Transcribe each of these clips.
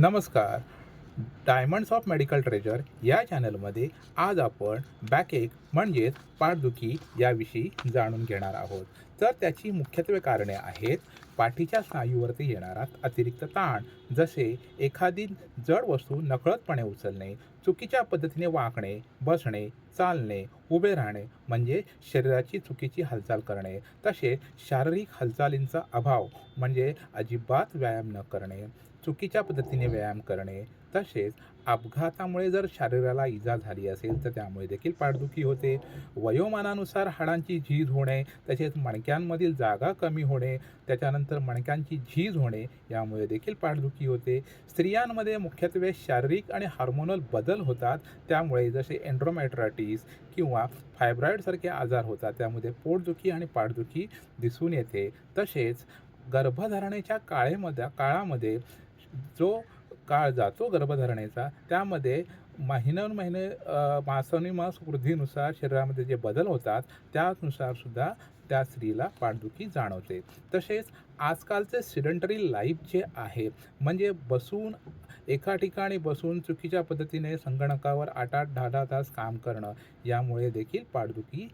नमस्कार. Diamonds of medical treasure या चॅनलमध्ये आज आपण बॅकएक म्हणजेच पाठदुखी याविषयी जाणून घेणार आहोत. तर त्याची मुख्यत्वे कारणे आहेत पाठीच्या स्नायूवरती येणारा अतिरिक्त ताण जसे एखादी जड वस्तू नकळतपणे उचलणे चुकीच्या पद्धतीने वाकणे बसणे चालणे उभे राहणे म्हणजे शरीराची चुकीची हालचाल करणे तसेच शारीरिक हालचालींचा अभाव म्हणजे अजिबात व्यायाम न करणे चुकीच्या पद्धतीने व्यायाम करणे तसेच अपघातामुळे जर शरीराला इजा झाली असेल तर त्यामुळे देखील पाठदुखी होते. वयोमानानुसार हाडांची झीज होणे तसेच मणक्यांमधील जागा कमी होणे त्याच्यानंतर मणक्यांची झीज होणे यामुळे देखील पाठदुखी होते. स्त्रियांमध्ये मुख्यत्वे शारीरिक आणि हार्मोनल बदल होतात. त्यामुळे जसे एन्ड्रोमॅट्रायटिस किंवा फायब्रॉईडसारखे आजार होतात त्यामध्ये पोटदुखी आणि पाठदुखी दिसून येते. तसेच गर्भधारणेच्या काळेमध्ये काळामध्ये जो काळ जातो गर्भधारणेचा त्यामध्ये महिन्यान महिने मासानुमास वृद्धीनुसार शरीरामध्ये जे बदल होतात त्यानुसार सुद्धा त्या स्त्रीला पाठदुखी जाणवते. तसेच आजकालचे सिडेंटरी लाईफ जे आहे म्हणजे बसून एका ठिकाणी बसून चुकीच्या पद्धतीने संगणकावर आठ आठ दहा दहा तास काम करणं यामुळे देखील पाठदुखी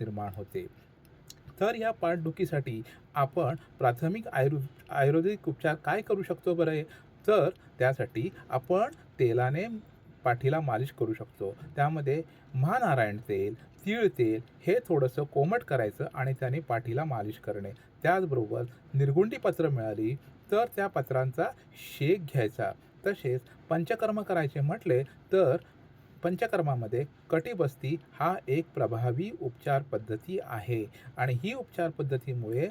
निर्माण होते. तर या पाठदुखीसाठी आपण प्राथमिक आयुर् आयुर्वेदिक उपचार काय करू शकतो बरं? तर त्यासाठी आपण तेलाने पाठीला मालिश करू शकतो. त्यामध्ये महानारायण तेल तीळ तेल हे थोडंसं कोमट करायचं आणि त्याने पाठीला मालिश करणे. त्याचबरोबर निर्गुंडी पत्र मिळाली तर त्या पत्रांचा शेक घ्यायचा. तसेच पंचकर्म करायचे म्हटले तर पंचकर्मामध्ये कटिबस्ती हा एक प्रभावी उपचार पद्धती आहे. आणि ही उपचार पद्धतीमुळे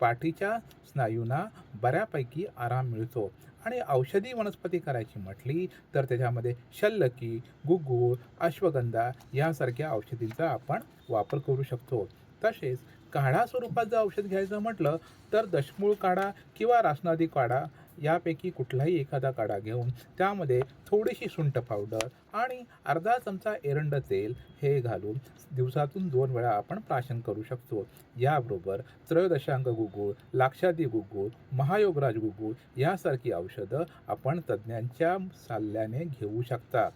पाठीच्या स्नायूंना बऱ्यापैकी आराम मिळतो. आणि औषधी वनस्पती करायची म्हटली तर त्याच्यामध्ये शल्लकी गुग्गूळ अश्वगंधा यासारख्या औषधींचा आपण वापर करू शकतो. तसेच काढा स्वरूपात जर औषध घ्यायचं म्हटलं तर दशमूळ काढा किंवा रासनादी काढा यापैकी कुठलाही एखादा काढा घेऊन त्यामध्ये थोडीशी सुंठ पावडर आणि अर्धा चमचा एरंड तेल हे घालून दिवसातून दोन वेळा आपण प्राशन करू शकतो. याबरोबर त्रयोदशांक गुगुळ लाक्षादी गुगुळ महायोगराज गुगुळ यासारखी औषधं आपण तज्ज्ञांच्या सल्ल्याने घेऊ शकता.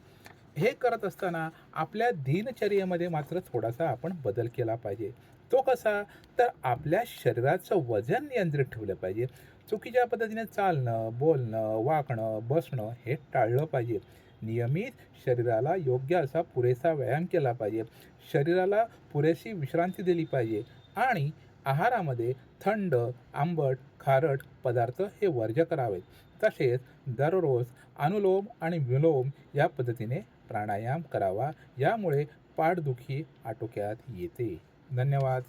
हे करत असताना आपल्या दिनचर्येमध्ये मात्र थोडासा आपण बदल केला पाहिजे. तो कसा? तर आपल्या शरीराचं वजन नियंत्रित ठेवलं पाहिजे. चुकीच्या पद्धतीने चालणं बोलणं वाकणं बसणं हे टाळलं पाहिजे. नियमित शरीराला योग्य असा पुरेसा व्यायाम केला पाहिजे. शरीराला पुरेशी विश्रांती दिली पाहिजे आणि आहारामध्ये थंड आंबट खारट पदार्थ हे वर्ज्य करावेत. तसेच दररोज अनुलोम आणि विलोम या पद्धतीने प्राणायाम करावा. यामुळे पाठदुखी आटोक्यात येते. धन्यवाद.